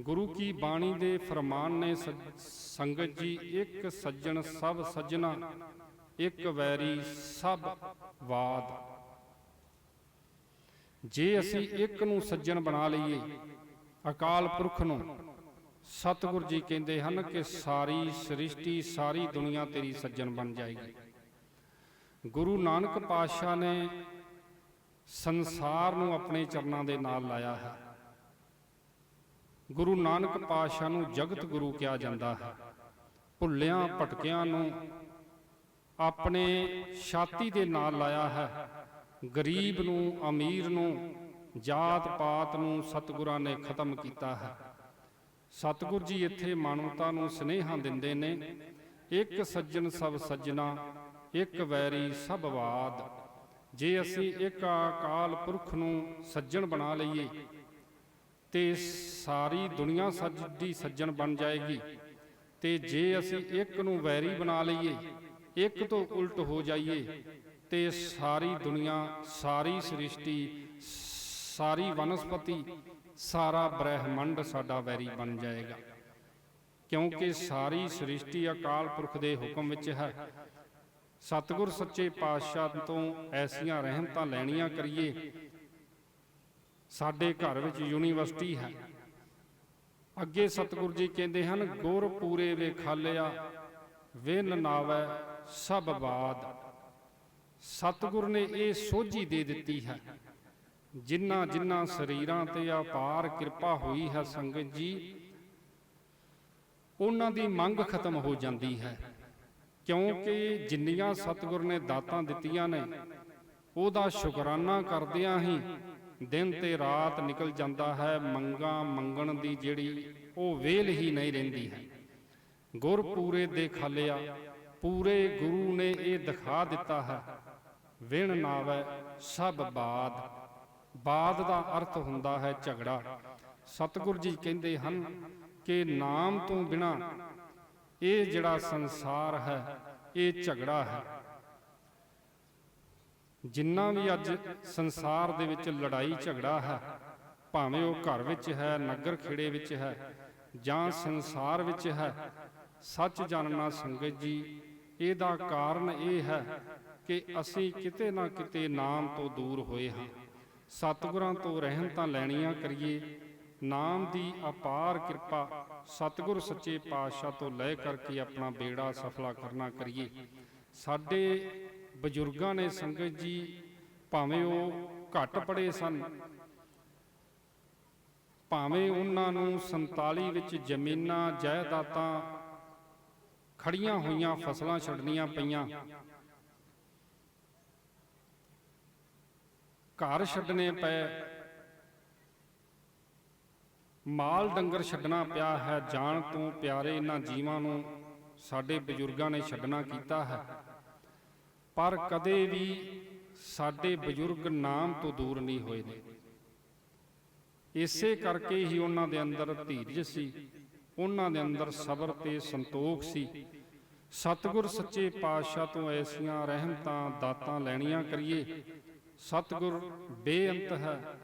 ਗੁਰੂ ਕੀ ਬਾਣੀ ਦੇ ਫਰਮਾਨ ਨੇ ਸ- ਸੰਗਤ ਜੀ, ਇੱਕ ਸੱਜਣ ਸਭ ਸੱਜਣਾ, ਇੱਕ ਵੈਰੀ ਸਭ ਵਾਦ। ਜੇ ਅਸੀਂ ਇੱਕ ਨੂੰ ਸੱਜਣ ਬਣਾ ਲਈਏ, ਅਕਾਲ ਪੁਰਖ ਨੂੰ, ਸਤਿਗੁਰ ਜੀ ਕਹਿੰਦੇ ਹਨ ਕਿ ਸਾਰੀ ਸ੍ਰਿਸ਼ਟੀ, ਸਾਰੀ ਦੁਨੀਆ ਤੇਰੀ ਸੱਜਣ ਬਣ ਜਾਏਗੀ। ਗੁਰੂ ਨਾਨਕ ਪਾਤਸ਼ਾਹ ਨੇ ਸੰਸਾਰ ਨੂੰ ਆਪਣੇ ਚਰਨਾਂ ਦੇ ਨਾਲ ਲਾਇਆ ਹੈ। ਗੁਰੂ ਨਾਨਕ ਪਾਤਸ਼ਾਹ ਨੂੰ ਜਗਤ ਗੁਰੂ ਕਿਹਾ ਜਾਂਦਾ ਹੈ। ਭੁੱਲਿਆਂ ਭਟਕਿਆਂ ਨੂੰ ਆਪਣੇ ਛਾਤੀ ਦੇ ਨਾਲ ਲਾਇਆ ਹੈ। ਗਰੀਬ ਨੂੰ, ਅਮੀਰ ਨੂੰ, ਜਾਤ ਪਾਤ ਨੂੰ ਸਤਿਗੁਰਾਂ ਨੇ ਖਤਮ ਕੀਤਾ ਹੈ। ਸਤਿਗੁਰ ਜੀ ਇੱਥੇ ਮਾਨਵਤਾ ਨੂੰ ਸਨੇਹਾਂ ਦਿੰਦੇ ਨੇ। ਇੱਕ ਸੱਜਣ ਸਭ ਸੱਜਣਾ, ਇੱਕ ਵੈਰੀ ਸਭ ਵਾਦ। ਜੇ ਅਸੀਂ ਇੱਕ ਅਕਾਲ ਪੁਰਖ ਨੂੰ ਸੱਜਣ ਬਣਾ ਲਈਏ ਤੇ ਸਾਰੀ ਦੁਨੀਆ ਸੱਜਦੀ ਸੱਜਣ ਬਣ ਜਾਏਗੀ। ਤੇ ਜੇ ਅਸੀਂ ਇੱਕ ਨੂੰ ਵੈਰੀ ਬਣਾ ਲਈਏ, ਇੱਕ ਤੋਂ ਉਲਟ ਹੋ ਜਾਈਏ, ਤੇ ਸਾਰੀ ਦੁਨੀਆ, ਸਾਰੀ ਸ੍ਰਿਸ਼ਟੀ, ਸਾਰੀ ਵਨਸਪਤੀ, ਸਾਰਾ ਬ੍ਰਹਿਮੰਡ ਸਾਡਾ ਵੈਰੀ ਬਣ ਜਾਏਗਾ। ਕਿਉਂਕਿ ਸਾਰੀ ਸ੍ਰਿਸ਼ਟੀ ਅਕਾਲ ਪੁਰਖ ਦੇ ਹੁਕਮ ਵਿੱਚ ਹੈ। ਸਤਿਗੁਰ ਸੱਚੇ ਪਾਤਸ਼ਾਹ ਤੋਂ ਐਸੀਆਂ ਰਹਿਮਤਾਂ ਲੈਣੀਆਂ ਕਰੀਏ ਸਾਡੇ ਘਰ ਵਿੱਚ ਯੂਨੀਵਰਸਿਟੀ ਹੈ। ਅੱਗੇ ਸਤਿਗੁਰ ਜੀ ਕਹਿੰਦੇ ਹਨ ਗੁਰ ਪੂਰੇ ਵੇਖਾਲਿਆ ਵਿਨ ਨਾਵੈ ਸਭ ਬਾਦ। ਸਤਿਗੁਰ ਨੇ ਇਹ ਸੋਝੀ ਦੇ ਦਿੱਤੀ ਹੈ। ਜਿਨ੍ਹਾਂ ਜਿਨ੍ਹਾਂ ਸਰੀਰਾਂ ਤੇ ਅਪਾਰ ਕਿਰਪਾ ਹੋਈ ਹੈ ਸੰਗਤ ਜੀ, ਉਹਨਾਂ ਦੀ ਮੰਗ ਖਤਮ ਹੋ ਜਾਂਦੀ ਹੈ। ਕਿਉਂਕਿ ਜਿੰਨੀਆਂ ਸਤਿਗੁਰ ਨੇ ਦਾਤਾਂ ਦਿੱਤੀਆਂ ਨੇ, ਉਹਦਾ ਸ਼ੁਕਰਾਨਾ ਕਰਦਿਆਂ ਹੀ ਦਿਨ ਤੇ ਰਾਤ ਨਿਕਲ ਜਾਂਦਾ ਹੈ, ਮੰਗਾ ਮੰਗਣ ਦੀ ਜਿਹੜੀ ਉਹ ਵੇਲ ਹੀ ਨਹੀਂ ਰਹਿੰਦੀ ਹੈ। ਗੁਰ ਪੂਰੇ ਦੇ ਖਾਲਿਆ, ਪੂਰੇ ਗੁਰੂ ਨੇ ਇਹ ਦਿਖਾ ਦਿੱਤਾ ਹੈ, ਵਿਣ ਨਾਵੈ ਸਭ ਬਾਦ। ਬਾਦ ਦਾ ਅਰਥ ਹੁੰਦਾ ਹੈ ਝਗੜਾ। ਸਤਿਗੁਰ ਜੀ ਕਹਿੰਦੇ ਹਨ ਕਿ ਨਾਮ ਤੋਂ ਬਿਨਾ ਇਹ ਜਿਹੜਾ ਸੰਸਾਰ ਹੈ, ਇਹ ਝਗੜਾ ਹੈ। ਜਿੰਨਾ ਵੀ ਅੱਜ ਸੰਸਾਰ ਦੇ ਵਿੱਚ ਲੜਾਈ ਝਗੜਾ ਹੈ, ਭਾਵੇਂ ਉਹ ਘਰ ਵਿੱਚ ਹੈ, ਨਗਰ ਖੇੜੇ ਵਿੱਚ ਹੈ ਜਾਂ ਸੰਸਾਰ ਵਿੱਚ ਹੈ, ਸੱਚ ਜਾਣਨਾ ਸੰਗਤ ਜੀ, ਇਹਦਾ ਕਾਰਨ ਇਹ ਹੈ ਕਿ ਅਸੀਂ ਕਿਤੇ ਨਾ ਕਿਤੇ ਨਾਮ ਤੋਂ ਦੂਰ ਹੋਏ ਹਾਂ। ਸਤਿਗੁਰਾਂ ਤੋਂ ਰਹਿਮਤਾਂ ਲੈਣੀਆਂ ਕਰੀਏ, ਨਾਮ ਦੀ ਅਪਾਰ ਕਿਰਪਾ ਸਤਿਗੁਰ ਸੱਚੇ ਪਾਤਸ਼ਾਹ ਤੋਂ ਲੈ ਕਰਕੇ ਆਪਣਾ ਬੇੜਾ ਸਫਲਾ ਕਰਨਾ ਕਰੀਏ। ਸਾਡੇ ਬਜ਼ੁਰਗਾਂ ਨੇ ਸੰਗਤ ਜੀ ਭਾਵੇਂ ਉਹ ਘੱਟ ਪੜੇ ਸਨ, ਭਾਵੇਂ ਉਹਨਾਂ ਨੂੰ 47 ਵਿੱਚ ਜ਼ਮੀਨਾਂ, ਜਾਇਦਾਦਾਂ ਖੜੀਆਂ ਹੋਈਆਂ ਫਸਲਾਂ ਛੱਡਣੀਆਂ ਪਈਆਂ। ਘਰ ਛੱਡਣੇ ਪਏ ਮਾਲ ਡੰਗਰ ਛੱਡਣਾ ਪਿਆ ਹੈ, ਜਾਣ ਤੋਂ ਪਿਆਰੇ ਇਹਨਾਂ ਜੀਵਾਂ ਨੂੰ ਸਾਡੇ ਬਜ਼ੁਰਗਾਂ ਨੇ ਛੱਡਣਾ ਕੀਤਾ ਹੈ। ਪਰ ਕਦੇ ਵੀ ਸਾਡੇ ਬਜ਼ੁਰਗ ਨਾਮ ਤੋਂ ਦੂਰ ਨਹੀਂ ਹੋਏ। ਨੇ ਇਸੇ ਕਰਕੇ ਹੀ ਉਹਨਾਂ ਦੇ ਅੰਦਰ ਧੀਰਜ ਸੀ, ਉਹਨਾਂ ਦੇ ਅੰਦਰ ਸਬਰ ਤੇ ਸੰਤੋਖ ਸੀ। ਸਤਿਗੁਰ ਸੱਚੇ ਪਾਤਸ਼ਾਹ ਤੋਂ ਐਸੀਆਂ ਰਹਿਮਤਾਂ ਦਾਤਾਂ ਲੈਣੀਆਂ ਕਰੀਏ। ਸਤਿਗੁਰ ਬੇਅੰਤ ਹੈ।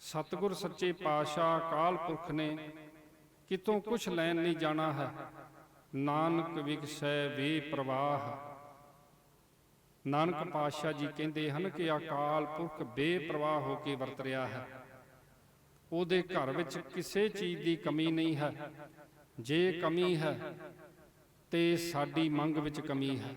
ਸਤਿਗੁਰ ਸੱਚੇ ਪਾਤਸ਼ਾਹ ਅਕਾਲ ਪੁਰਖ ਨੇ ਕਿਤੋਂ ਕੁਛ ਲੈਣ ਨਹੀਂ ਜਾਣਾ ਹੈ। ਨਾਨਕ ਵਿਗਸੈ ਵੇ ਪ੍ਰਵਾਹ। ਨਾਨਕ ਪਾਤਸ਼ਾਹ ਜੀ ਕਹਿੰਦੇ ਹਨ ਕਿ ਅਕਾਲ ਪੁਰਖ ਬੇਪਰਵਾਹ ਹੋ ਕੇ ਵਰਤ ਰਿਹਾ ਹੈ। ਉਹਦੇ ਘਰ ਵਿੱਚ ਕਿਸੇ ਚੀਜ਼ ਦੀ ਕਮੀ ਨਹੀਂ ਹੈ। ਜੇ ਕਮੀ ਹੈ, ਤੇ ਸਾਡੀ ਮੰਗ ਵਿੱਚ ਕਮੀ ਹੈ।